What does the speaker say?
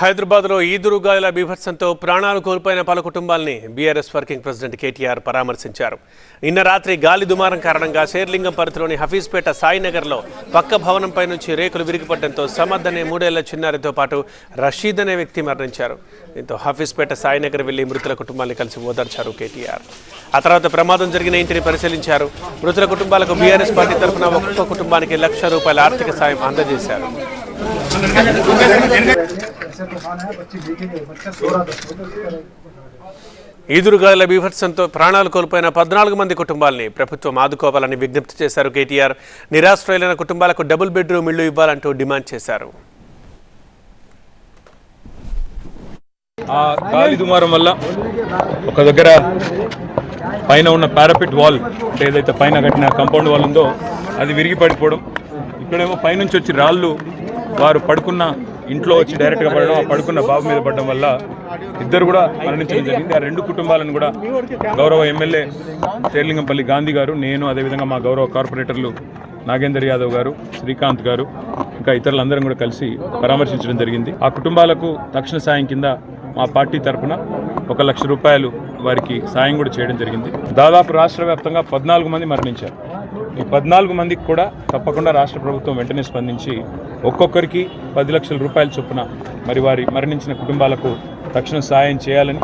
హైదరాబాద్లో ఈదురుగాలుల బీభత్సంతో ప్రాణాలు కోల్పోయిన పలు కుటుంబాల్ని బీఆర్ఎస్ వర్కింగ్ ప్రెసిడెంట్ కేటీఆర్ పరామర్శించారు. నిన్న రాత్రి గాలి దుమారం కారణంగా శేర్లింగం పరిధిలోని హఫీజ్పేట సాయినగర్లో పక్క భవనంపై నుంచి రేకులు విరిగిపడడంతో సమద్ అనే మూడేళ్ళ చిన్నారితో పాటు రషీద్ అనే వ్యక్తి మరణించారు. దీంతో హఫీజ్పేట సాయినగర్ వెళ్ళి మృతుల కుటుంబాన్ని కలిసి ఓదార్చారు కేటీఆర్. ఆ తర్వాత ప్రమాదం జరిగిన ఇంటిని పరిశీలించారు. మృతుల కుటుంబాలకు బీఆర్ఎస్ పార్టీ తరఫున ఒక్కొక్క కుటుంబానికి లక్ష రూపాయల ఆర్థిక సాయం అందజేశారు. ఈదురుగాల బీభత్సంతో ప్రాణాలు కోల్పోయిన పద్నాలుగు మంది కుటుంబాలని ప్రభుత్వం ఆదుకోవాలని విజ్ఞప్తి చేశారు కేటీఆర్. నిరాశ్రయులైన కుటుంబాలకు డబుల్ బెడ్రూమ్ ఇళ్ళు ఇవ్వాలంటూ డిమాండ్ చేశారు. వల్ల ఒక దగ్గర పైన ఉన్న పారాపిట్ వాల్ ఏదైతే పైన కట్టిన కంపౌండ్ వాల్ ఉందో అది విరిగి పడిపోవడం ఇక్కడేమో పైనుంచి వచ్చి రాళ్ళు వారు పడుకున్న ఇంట్లో వచ్చి డైరెక్ట్గా పడడం ఆ పడుకున్న బాబు మీద పడడం వల్ల ఇద్దరు కూడా మరణించడం జరిగింది. ఆ రెండు కుటుంబాలను కూడా గౌరవ ఎమ్మెల్యే శేర్లింగంపల్లి గాంధీ గారు నేను అదేవిధంగా మా గౌరవ కార్పొరేటర్లు నాగేందర్ యాదవ్ గారు శ్రీకాంత్ గారు ఇంకా ఇతరులందరం కూడా కలిసి పరామర్శించడం జరిగింది. ఆ కుటుంబాలకు తక్షణ సాయం కింద మా పార్టీ తరఫున ఒక లక్ష రూపాయలు వారికి సాయం కూడా చేయడం జరిగింది. దాదాపు రాష్ట్ర వ్యాప్తంగా పద్నాలుగు మంది మరణించారు. ఈ పద్నాలుగు మందికి కూడా తప్పకుండా రాష్ట్ర ప్రభుత్వం వెంటనే స్పందించి ఒక్కొక్కరికి పది లక్షల రూపాయల చొప్పున మరి వారి మరణించిన కుటుంబాలకు తక్షణ సాయం చేయాలని